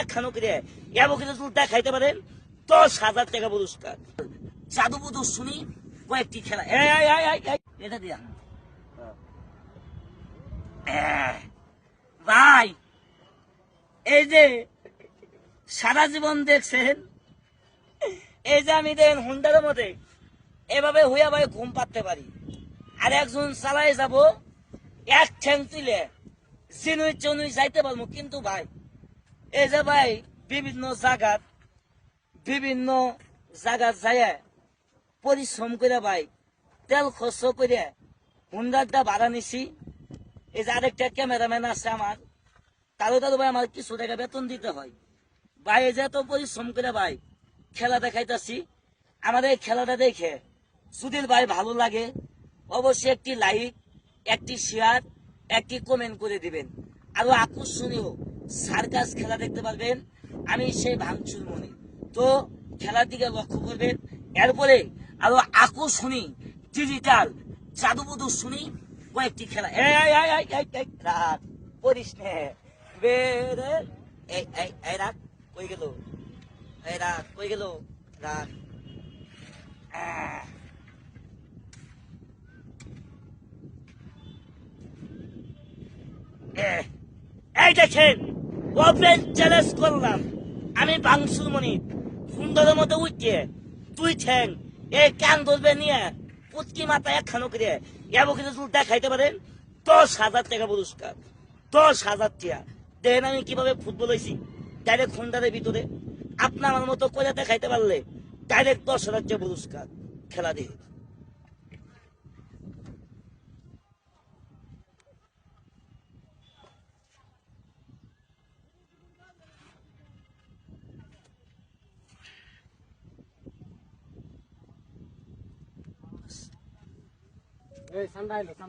একখানো করে দেখাইতে পারেন, দশ হাজার টাকা পুরস্কার। জাদু শুনি কয়েকটি খেলা। এটা দিয়া। ভাই, এই যে সারা জীবন দেখছেন, এই যে আমি দেখেন হুন্ডার মধ্যে, এভাবে হইয়া ভাই ঘুম পাতে পারি। আর একজন চালাই যাব, এক ঠ্যাং তুলে চিনুই চনুই যাইতে পারব। কিন্তু ভাই এই যে ভাই বিভিন্ন জায়গাত বিভিন্ন জায়গা যায় পরিশ্রম করে ভাই তেল খরচ করে হুন্ডারটা ভাড়া নিছি এই যে আরেকটা ক্যামেরাম্যান আছে আমার তারও তারও ভাই আমার কিছু টাকা বেতন দিতে হয় ভাই এই যে এত পরিশ্রম করে ভাই খেলা দেখাইতেছি আমাদের এই খেলাটা দেখে যদি ভাই ভালো লাগে অবশ্যই একটি লাইক একটি শেয়ার একটি কমেন্ট করে দিবেন আরও আকর্ষণীয় সার্কাস খেলা দেখতে পারবেন। আমি সেই ভাঙচুর মনে। তো খেলার দিকে লক্ষ্য করবেন। এরপরে আরও আকর্ষণীয় ডিজিটাল জাদুবুদু শুনি কয়েকটি খেলা। রাত রাত রাত এই দেখেন। ওপেন চ্যালেঞ্জ করলাম। আমি বাংশুর মনি সুন্দরের মতো উঠছে তুই ঠ্যাং এই কান ধরবে নিয়ে, পুচকি মাথা একখানো করে এবার কিন্তু যদি দেখাইতে পারেন? দশ হাজার টাকা পুরস্কার, দশ হাজার টাকা দেখেন আমি কীভাবে ফুটবল হয়েছি ডাইরেক্ট খুন্ডারের ভিতরে। আপনার মতো করে দেখাইতে পারলে ডাইরেক্ট দশ হাজার টাকা পুরস্কার। খেলা দিয়ে। संडायला.